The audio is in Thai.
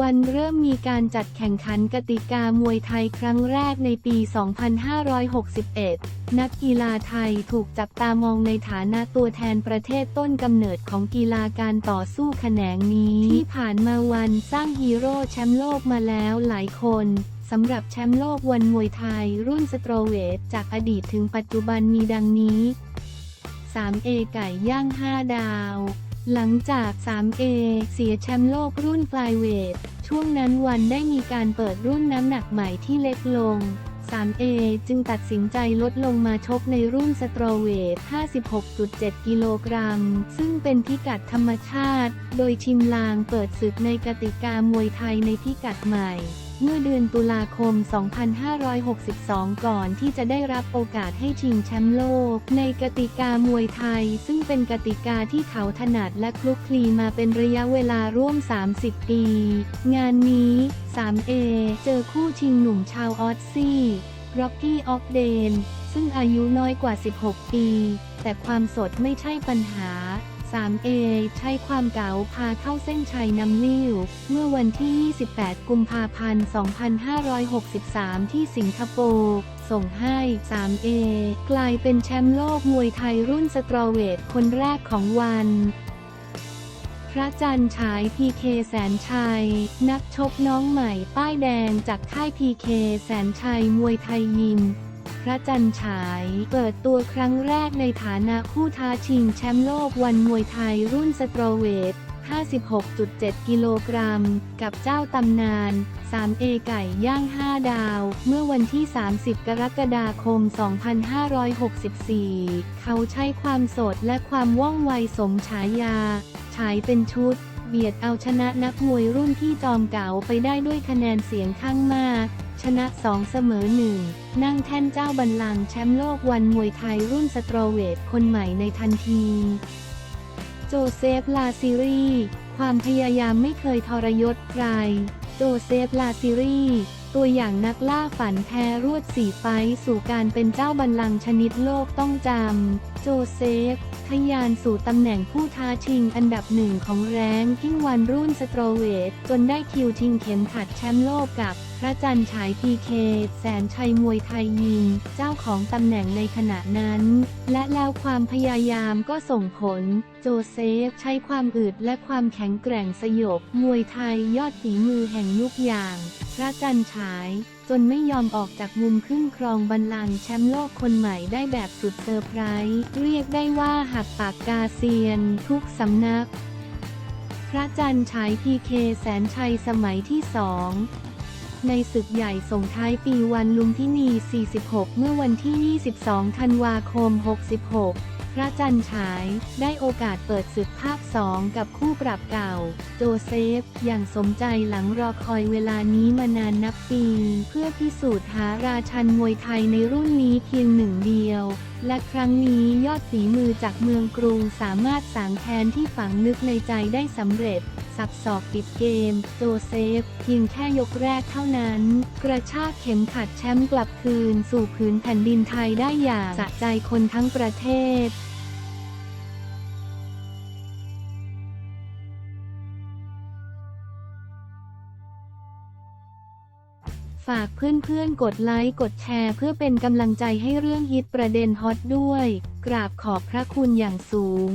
วันเริ่มมีการจัดแข่งขันกติกามวยไทยครั้งแรกในปี 2561 นักกีฬาไทยถูกจับตามองในฐานะตัวแทนประเทศต้นกำเนิดของกีฬาการต่อสู้แขนงนี้ ที่ผ่านมาวันสร้างฮีโร่แชมป์โลกมาแล้วหลายคนสำหรับแชมป์โลกวันมวยไทยรุ่นสโตรเวทจากอดีตถึงปัจจุบันมีดังนี้ 3A ไก่ย่าง 5 ดาว หลังจาก 3A เสียแชมป์โลกรุ่นฟลายเวท ช่วงนั้นวันได้มีการเปิดรุ่นน้ำหนักใหม่ที่เล็กลง 3A จึงตัดสินใจลดลงมาชกในรุ่นสตรอเวท 56.7 กิโลกรัม ซึ่งเป็นพิกัดธรรมชาติ โดยชิมลางเปิดศึกในกติกามวยไทยในพิกัดใหม่ เมื่อเดือนตุลาคม 2562 ก่อนที่จะได้รับโอกาสให้ชิงแชมป์โลก ในกติกามวยไทย ซึ่งเป็นกติกาที่เขาถนัดและคลุกคลีมาเป็นระยะเวลาร่วม 30 ปี งานนี้ 3A เจอคู่ชิงหนุ่มชาวออสซี่ร็อกกี้ออกเดนซึ่งอายุน้อยกว่า 16 ปี แต่ความสดไม่ใช่ปัญหา 3A ใช้ความเก๋าพาเข้าเส้นชัยนำลิ้ว เมื่อวันที่ 28 กุมภาพันธ์ 2563 ที่สิงคโปร์ ส่งให้ 3A กลายเป็นแชมป์โลกมวยไทยรุ่นสตรอเวทคนแรกของวันพระจันทร์ฉายพีเคแสนชัย นักชกน้องใหม่ป้ายแดงจากค่ายพีเคแสนชัยมวยไทยยิม ระจันทร์ฉาย เปิดตัวครั้งแรกในฐานะผู้ท้าชิงแชมป์โลกวันมวยไทยรุ่นสตรอเวท 56.7 กิโลกรัม กับเจ้าตำนาน 3A ไก่ย่าง 5 ดาว เมื่อวันที่ 30 กรกฎาคม 2564 เขาใช้ความสดและความว่องไวสมฉายา ฉายเป็นชุดเบียดเอาชนะนักมวยรุ่นที่จอมเก๋าไปได้ด้วยคะแนนเสียงข้างมาก ชนะ 2 เสมอ 1 นั่งแท่นเจ้าบัลลังก์แชมป์โลกวันมวยไทยรุ่นสตรอเวทคนใหม่ในทันที โจเซฟ ลาซิรีความพยายามไม่เคยทรยศใคร โจเซฟ ลาซิรีตัวอย่างนักล่าฝันแพ้รวดสี่ไฟสู่การเป็นเจ้าบัลลังก์ชนิดโลกต้องจำ โจเซฟ ทยานสู่ตำแหน่งผู้ท้าชิงอันดับหนึ่งของแรงกิ้งวันรุ่นสโตรเวทจนได้คิวชิงเข็มขัดแชมป์โลกกับ พระจันทร์ฉายพีเคแสนชัยมวยไทยยิมเจ้าของตำแหน่งในขณะนั้น และแล้วความพยายามก็ส่งผล โจเซฟใช้ความอึดและความแข็งแกร่งสยบมวยไทยยอดฝีมือแห่งยุคอย่าง พระจันทร์ฉายจนไม่ยอมออกจากมุมขึ้นครองบัลลังก์แชมป์โลกคนใหม่ได้แบบสุดเซอร์ไพรส์เรียกได้ว่าหักปากกาเซียน ทุกสำนัก พระจันทร์ฉายพีเคแสนชัยสมัยที่สอง ในศึกใหญ่ส่งท้ายปีวันลุมพินี 46 เมื่อวันที่ 22 ธันวาคม 66 พระจันทร์ฉายได้โอกาสเปิดศึกภาค 2 กับคู่ปรับเก่า โจเซฟ อย่างสมใจหลังรอคอยเวลานี้มานานนับปี เพื่อพิสูจน์หาราชันมวยไทยในรุ่นนี้เพียงหนึ่งเดียว และครั้งนี้ยอดฝีมือจากเมืองกรุงสามารถสางแค้นที่ฝังลึกในใจได้สำเร็จ สับสอกปิดเกม โจเซฟเพียงแค่ยกแรกเท่านั้น กระชากเข็มขัดแชมป์กลับคืน สู่ผืนแผ่นดินไทยได้อย่างสะใจคนทั้งประเทศฝากเพื่อนๆ กดไลค์ กดแชร์เพื่อเป็นกำลังใจให้เรื่องฮิตประเด็นฮอตด้วย กราบขอบพระคุณอย่างสูง